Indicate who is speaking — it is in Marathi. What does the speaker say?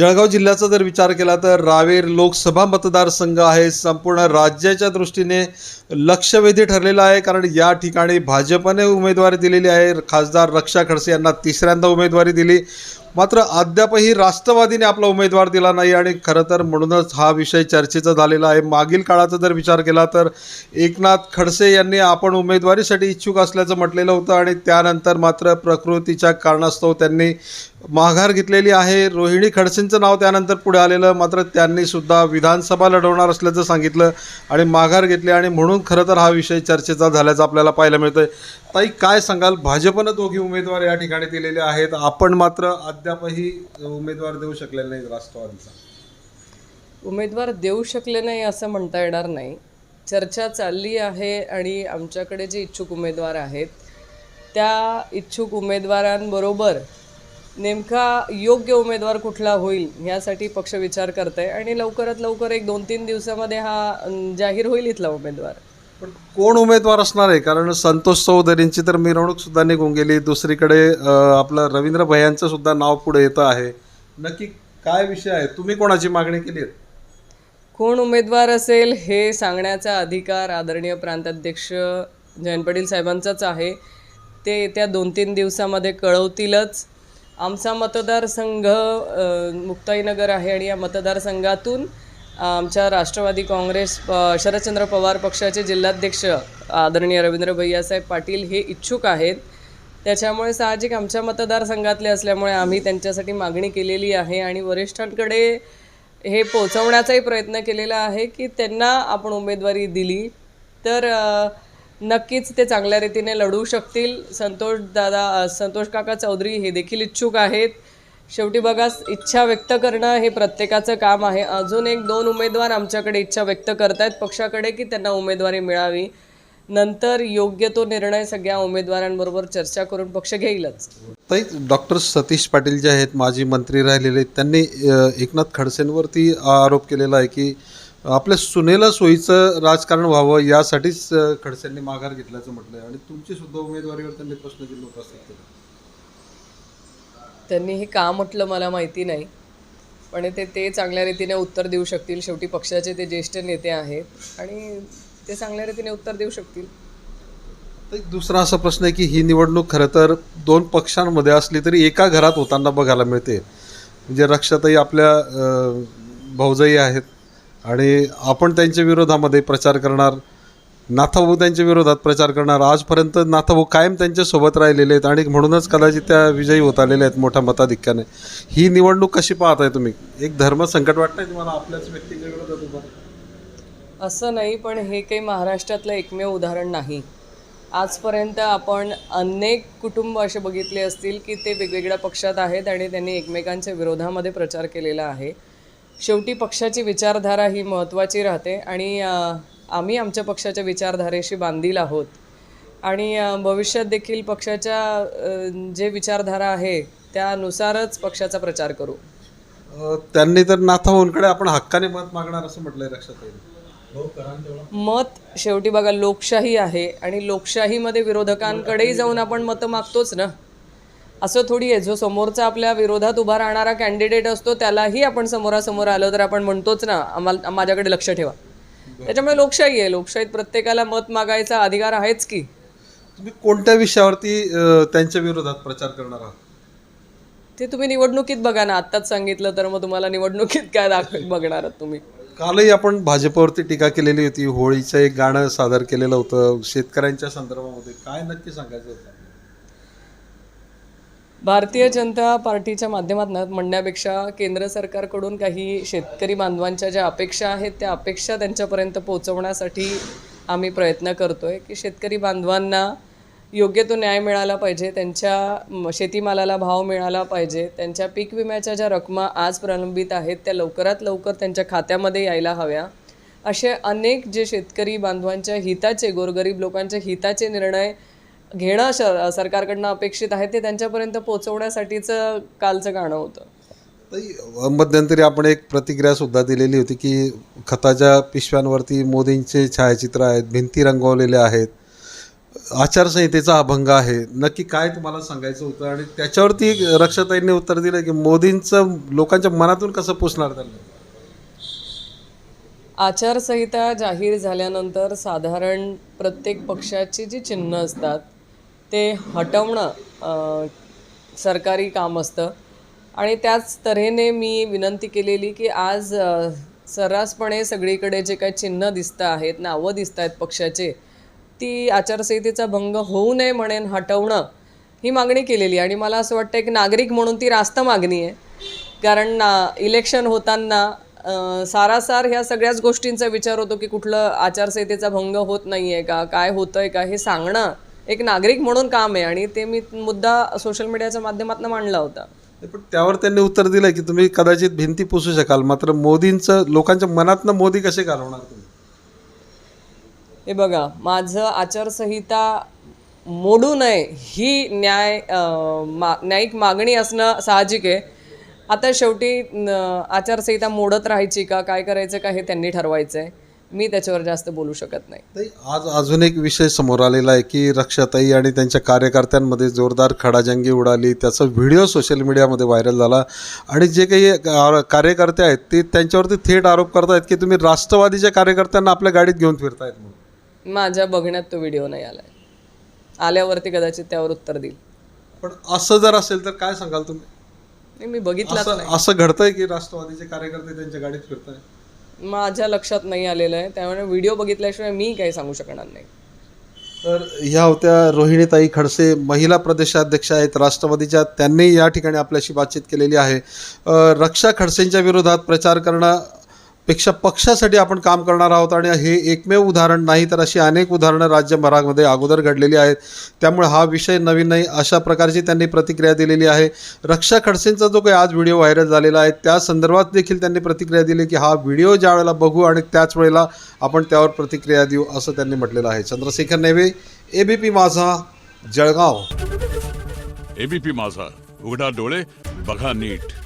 Speaker 1: जळगाव जिल्ह्याचा जर विचार केला तर रावेर लोकसभा मतदारसंघ आहे. संपूर्ण राज्याच्या दृष्टीने लक्षवेधी ठरलेला आहे. कारण या ठिकाणी भाजपने उमेदवारी दिलेली आहे. खासदार रक्षा खडसे यांना तिसऱ्यांदा उमेदवारी दिली. मात्र अद्यापही राष्ट्रवादीने आपला उमेदवार दिला नाही आणि खरं तर म्हणूनच हा विषय चर्चेचा झालेला आहे. मागील काळाचा जर विचार केला तर एकनाथ खडसे यांनी आपण उमेदवारीसाठी इच्छुक असल्याचं म्हटलेलं होतं आणि त्यानंतर मात्र प्रकृतीच्या कारणास्तव त्यांनी माघार घेतलेली आहे. रोहिणी खडसेंचं नाव त्यानंतर पुढे आलेलं मात्र त्यांनी सुद्धा विधानसभा लढवणार असल्याचं सांगितलं आणि माघार घेतली आणि म्हणून खरं तर हा विषय चर्चेचा झाल्याचं आपल्याला पाहायला मिळतं ताई काय सांगाल? भाजपनं दोघी उमेदवार या ठिकाणी दिलेले आहेत. आपण मात्र अद्यापही उमेदवार देऊ शकले नाहीत राष्ट्रवादीचा.
Speaker 2: उमेदवार देऊ शकले नाही असं म्हणता येणार नाही. चर्चा चालली आहे आणि आमच्याकडे जे इच्छुक उमेदवार आहेत त्या इच्छुक उमेदवारांबरोबर नेमका योग्य उमेदवार कुठला होईल यासाठी पक्ष विचार करत आहे आणि लवकरात लवकर एक दोन तीन दिवसामध्ये हा जाहीर होईल इथला उमेदवार.
Speaker 1: पण कोण उमेदवार असणार आहे? कारण संतोष चौधरींची तर मिरवणूक सुद्धा निघून गेली. दुसरीकडे आपलं रवींद्र भयांचं सुद्धा नाव पुढे येतं आहे. नक्की काय विषय आहे? तुम्ही कोणाची मागणी केली आहे?
Speaker 2: कोण उमेदवार असेल हे सांगण्याचा अधिकार आदरणीय प्रांताध्यक्ष जयंत पाटील साहेबांचाच आहे. ते येत्या दोन तीन दिवसामध्ये कळवतीलच. आमचा मतदारसंघ मुक्ताईनगर आहे आणि या मतदारसंघातून आमच्या राष्ट्रवादी काँग्रेस शरदचंद्र पवार पक्षाचे जिल्हाध्यक्ष आदरणीय रवींद्र भैयासाहेब पाटील हे इच्छुक आहेत. त्याच्यामुळे साहजिक आमच्या मतदारसंघातले असल्यामुळे आम्ही त्यांच्यासाठी मागणी केलेली आहे आणि वरिष्ठांकडे हे पोचवण्याचाही प्रयत्न केलेला आहे की त्यांना आपण उमेदवारी दिली तर नक्कीच ते चांगल्या रीतीने लढू शकतील. संतोष दादा संतोष काका चौधरी हे देखील इच्छुक आहेत. शेवटी बघा इच्छा व्यक्त करणं हे प्रत्येकाचं काम आहे. अजून एक दोन उमेदवार आमच्याकडे इच्छा व्यक्त करतायत. पक्षाकडे की त्यांना उमेदवारी मिळावी? नंतर योग्य तो निर्णय सगळ्या उमेदवारांबरोबर चर्चा करून पक्ष घेईलच.
Speaker 1: ताई डॉक्टर सतीश पाटील जे आहेत माजी मंत्री राहिलेले आहेत, त्यांनी एकनाथ खडसेंवरती आरोप केलेला आहे की आपल्या सुनेला सोयीचं राजकारण व्हावं यासाठीच खडसेंनी माघार घेतल्याचं म्हटलं आहे आणि तुमची सुद्धा उमेदवारीवर त्यांनी प्रश्नचिन्ह उपस्थित केलं.
Speaker 2: त्यांनी हे का म्हटलं मला माहिती नाही. पण ते ते चांगल्या रीतीने उत्तर देऊ शकतील. शेवटी पक्षाचे ते ज्येष्ठ नेते आहेत. आणि ते चांगल्या रीतीने उत्तर देऊ शकतील.
Speaker 1: तर एक दुसरा असा प्रश्न आहे की ही निवडणूक खरं तर दोन पक्षांमध्ये असली तरी एका घरात होताना बघायला मिळते. म्हणजे रक्षाताई आपल्या भाऊजाई आहेत. आणि आपण त्यांच्या विरोधामध्ये प्रचार करणार. नाथाभाऊ त्यांच्या विरोधात प्रचार करणार. आजपर्यंत नाथाभाऊ कायम त्यांच्यासोबत राहिलेले आहेत आणि म्हणूनच कदाचित त्या विजयी होत आलेल्या आहेत मोठ्या मताधिक्याने. ही निवडणूक कशी पाहताय तुम्ही? एक धर्म संकट वाटतंय तुम्हाला आपल्याच व्यक्तीच्या विरोधात उभा
Speaker 2: असं नाही पण हे काही महाराष्ट्रातलं एकमेव उदाहरण नाही. आजपर्यंत आपण अनेक कुटुंब असे बघितले असतील की ते वेगवेगळ्या पक्षात आहेत आणि त्यांनी एकमेकांच्या विरोधामध्ये प्रचार केलेला आहे. शेवटी पक्षाची विचारधारा ही महत्त्वाची राहते आणि आम्ही आमच्या पक्षाच्या विचारधारेशी बांधील आहोत. आणि भविष्यात देखील पक्षाच्या जे विचारधारा आहे त्यानुसारच पक्षाचा प्रचार करू.
Speaker 1: त्यांनी तर नाथाभाऊंकडे आपण हक्काने मत मागणार असं म्हटलंय लक्षात येईल.
Speaker 2: मत शेवटी बघा लोकशाही आहे आणि लोकशाहीमध्ये विरोधकांकडेही जाऊन आपण मतं मागतोच ना? असं थोडी आहे. जो समोरचा आपल्या विरोधात उभा राहणारा कॅन्डिडेट असतो त्यालाही आपण समोरासमोर आलो तर आपण म्हणतोच ना आम्हाला माझ्याकडे लक्ष ठेवा. त्याच्यामुळे लोकशाही आहे. लोकशाहीत प्रत्येकाला मत मागायचा अधिकार आहेच की.
Speaker 1: तुम्ही कोणत्या विषयावरती अ, त्यांच्या विरोधात प्रचार करणार आहात?
Speaker 2: ते तुम्ही निवडणुकीत बघा ना. आत्ताच सांगितलं तर मग तुम्हाला निवडणुकीत काय दाख बघणार आहात तुम्ही.
Speaker 1: कालही आपण भाजपवरती टीका केलेली होती. होळीचं एक गाणं सादर केलेलं होतं. शेतकऱ्यांच्या संदर्भामध्ये काय नक्की सांगायचं होतं?
Speaker 2: भारतीय जनता पार्टीच्या माध्यमातून म्हणण्यापेक्षा केंद्र सरकारकडून काही शेतकरी बांधवांच्या ज्या अपेक्षा आहेत त्या अपेक्षा त्यांच्यापर्यंत पोहोचवण्यासाठी आम्ही प्रयत्न करतोय की शेतकरी बांधवांना योग्य तो न्याय मिळाला पाहिजे त्यांच्या म, शेतीमालाला भाव मिळाला पाहिजे त्यांच्या पीक विम्याच्या ज्या रकमा आज प्रलंबित आहेत त्या लवकरात लवकर त्यांच्या खात्यामध्ये यायला हव्या. असे अनेक जे शेतकरी बांधवांच्या हिताचे गोरगरीब लोकांच्या हिताचे निर्णय घेणं श सरकारकडनं अपेक्षित आहे ते त्यांच्यापर्यंत पोहोचवण्यासाठीचं कालचं गाणं होतं.
Speaker 1: मध्यंतरी आपण एक प्रतिक्रिया सुद्धा दिलेली होती की खताच्या पिशव्यांवरती मोदींचे छायाचित्र आहेत भिंती रंगवलेल्या आहेत आचारसंहितेचा अभंग आहे. नक्की काय तुम्हाला सांगायचं होतं? आणि त्याच्यावरती रक्षाताईंनी उत्तर दिलं की मोदींचं लोकांच्या मनातून कसं पुसणार त्यांना?
Speaker 2: आचारसंहिता जाहीर झाल्यानंतर साधारण प्रत्येक पक्षाची जी चिन्ह असतात ते हटवणं सरकारी काम असतं. आणि त्याच तऱ्हेने मी विनंती केलेली की आज सर्रासपणे सगळीकडे जे काही चिन्ह दिसतं आहेत नावं दिसत आहेत पक्षाचे ती आचारसंहितेचा भंग होऊ नये म्हणेन हटवणं ही मागणी केलेली आणि मला असं वाटतं एक नागरिक म्हणून ती रास्त मागणी आहे. कारण ना इलेक्शन होताना सारासार ह्या सगळ्याच गोष्टींचा विचार होतो की कुठलं आचारसंहितेचा भंग होत नाही आहे का काय होतं आहे का हे सांगणं एक नागरिक म्हणून काम आहे आणि ते मी मुद्दा सोशल मीडियाच्या माध्यमातून मांडला होता.
Speaker 1: पण त्यावर त्यांनी उत्तर दिलं की तुम्ही कदाचित भिंती पुसू शकाल मात्र मोदींचं लोकांच्या मनातनं मोदी कसे घालवणार तुम्ही?
Speaker 2: हे बघा माझं आचारसंहिता मोडू नये ही न्याय मा न्यायिक मागणी असणं साहजिक आहे. आता शेवटी आचारसंहिता मोडत राहायची का काय करायचं का हे त्यांनी ठरवायचं आहे मी त्याच्यावर जास्त बोलू शकत नाही.
Speaker 1: आज अजून एक विषय समोर आलेला आहे की रक्षाताई आणि त्यांच्या कार्यकर्त्यांमध्ये जोरदार खडाजंगी उडाली त्याचा व्हिडिओ सोशल मीडियामध्ये व्हायरल झाला आणि जे काही कार्यकर्ते आहेत ते त्यांच्यावरती थेट आरोप करतायत की तुम्ही राष्ट्रवादीच्या कार्यकर्त्यांना आपल्या गाडीत घेऊन फिरतायत म्हणून.
Speaker 2: माझ्या बघण्यात तो व्हिडिओ नाही आलाय. आल्यावरती कदाचित त्यावर उत्तर देईल.
Speaker 1: पण असं जर असेल तर काय सांगाल तुम्ही?
Speaker 2: मी बघितलाच
Speaker 1: असं घडतंय की राष्ट्रवादीचे कार्यकर्ते त्यांच्या गाडीत फिरताय
Speaker 2: माझ्या लक्षात नाही आलेलं आहे. त्यामुळे व्हिडिओ बघितल्याशिवाय मी काही सांगू शकणार नाही.
Speaker 1: तर ह्या होत्या रोहिणीताई खडसे. महिला प्रदेशाध्यक्ष आहेत राष्ट्रवादीच्या. त्यांनी या ठिकाणी आपल्याशी बातचीत केलेली आहे. रक्षा खडसेंच्या विरोधात प्रचार पेक्षा पक्षासाठी आपण काम करणार आहोत आणि हे एकमेव उदाहरण नाही तर अशी अनेक उदाहरणं राज्यभरामध्ये अगोदर घडलेली आहेत. त्यामुळे हा विषय नवीन नाही अशा प्रकारची त्यांनी प्रतिक्रिया दिलेली आहे. रक्षा खडसेंचा जो काही आज व्हिडिओ व्हायरल झालेला आहे त्या संदर्भात देखील त्यांनी प्रतिक्रिया दिली की हा व्हिडिओ ज्या वेळेला बघू आणि त्याच वेळेला आपण त्यावर प्रतिक्रिया देऊ असं त्यांनी म्हटलेलं आहे. चंद्रशेखर नेवे एबीपी माझा जळगाव.
Speaker 3: एबीपी माझा उघडा डोळे बघा नीट.